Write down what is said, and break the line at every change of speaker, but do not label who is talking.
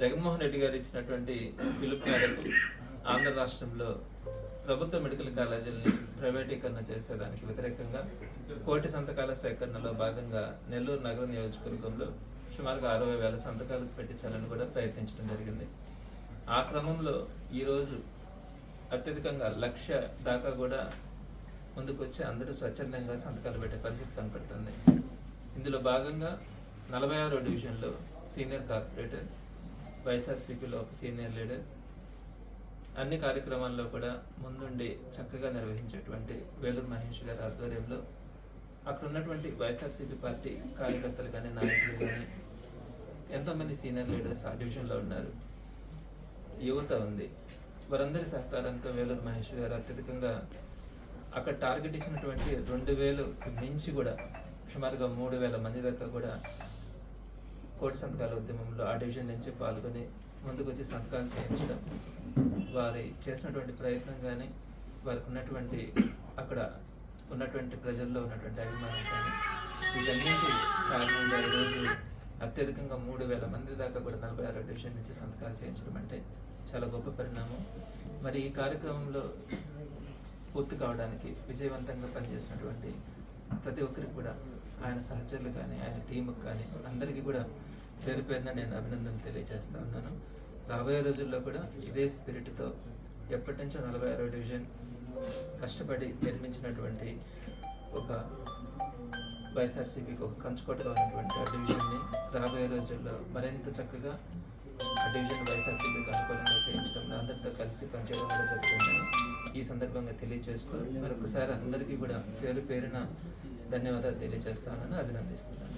జగన్మోహన్ రెడ్డి గారు ఇచ్చినటువంటి పిలుపు మేరకు ఆంధ్ర రాష్ట్రంలో ప్రభుత్వ మెడికల్ కాలేజీలని ప్రైవేటీకరణ చేసేదానికి వ్యతిరేకంగా కోటి సంతకాల సేకరణలో భాగంగా నెల్లూరు నగర నియోజకవర్గంలో సుమారుగా అరవై వేల సంతకాలు పెట్టించాలని కూడా ప్రయత్నించడం జరిగింది. ఆ క్రమంలో ఈరోజు అత్యధికంగా లక్ష దాకా కూడా ముందుకొచ్చి అందరూ స్వచ్ఛందంగా సంతకాలు పెట్టే పరిస్థితి కనపడుతుంది. ఇందులో భాగంగా నలభై ఆరో డివిజన్లో సీనియర్ కార్పొరేటర్ వైఎస్ఆర్సీపీలో ఒక సీనియర్ లీడర్. అన్ని కార్యక్రమాల్లో కూడా ముందుండి చక్కగా నిర్వహించేటువంటి వేలూరు మహేష్ గారి ఆధ్వర్యంలో అక్కడ ఉన్నటువంటి వైఎస్ఆర్సీపీ పార్టీ కార్యకర్తలు కానీ నాయకులు కానీ ఎంతోమంది సీనియర్ లీడర్స్ ఆ డివిజన్లో ఉన్నారు. యువత ఉంది. వారందరి సహకారంతో వేలూరు మహేష్ గారు అత్యధికంగా అక్కడ టార్గెట్ ఇచ్చినటువంటి రెండు వేలు మించి కూడా సుమారుగా మూడు వేల మంది దాకా కూడా కోటి సంతకాల ఉద్యమంలో ఆ డివిజన్ నుంచి పాల్గొని ముందుకు వచ్చి సంతకాలు చేయించడం వారి చేసినటువంటి ప్రయత్నం కానీ వారికి ఉన్నటువంటి అక్కడ ఉన్నటువంటి ప్రజల్లో ఉన్నటువంటి అభిమానం కానీ వీటన్నింటి కారణంగా ఈరోజు అత్యధికంగా మూడు వేల మంది దాకా కూడా నలభై ఆరో డివిజన్ నుంచి సంతకాలు చేయించడం అంటే చాలా గొప్ప పరిణామం. మరి ఈ కార్యక్రమంలో పూర్తి కావడానికి విజయవంతంగా పనిచేసినటువంటి ప్రతి ఒక్కరికి కూడా ఆయన సహచరులు కానీ ఆయన టీంకి కానీ అందరికీ కూడా పేరు పేరున నేను అభినందన తెలియజేస్తా ఉన్నాను. రాబోయే రోజుల్లో కూడా ఇదే స్పిరిట్తో ఎప్పటి నుంచో నలభై ఆరో డివిజన్ కష్టపడి నిర్మించినటువంటి ఒక వైఎస్ఆర్సీపీకి ఒక కంచుకోటగా ఉన్నటువంటి ఆ డివిజన్ని రాబోయే రోజుల్లో మరింత చక్కగా డివిజన్ వైస్ అసెంబ్లీకి అనుకూలంగా చేయించడం అందరితో కలిసి పనిచేయడం కూడా జరుగుతుంది. ఈ సందర్భంగా తెలియజేస్తూ మరొకసారి అందరికీ కూడా పేరు పేరున ధన్యవాదాలు తెలియజేస్తానని అభినందిస్తున్నాను.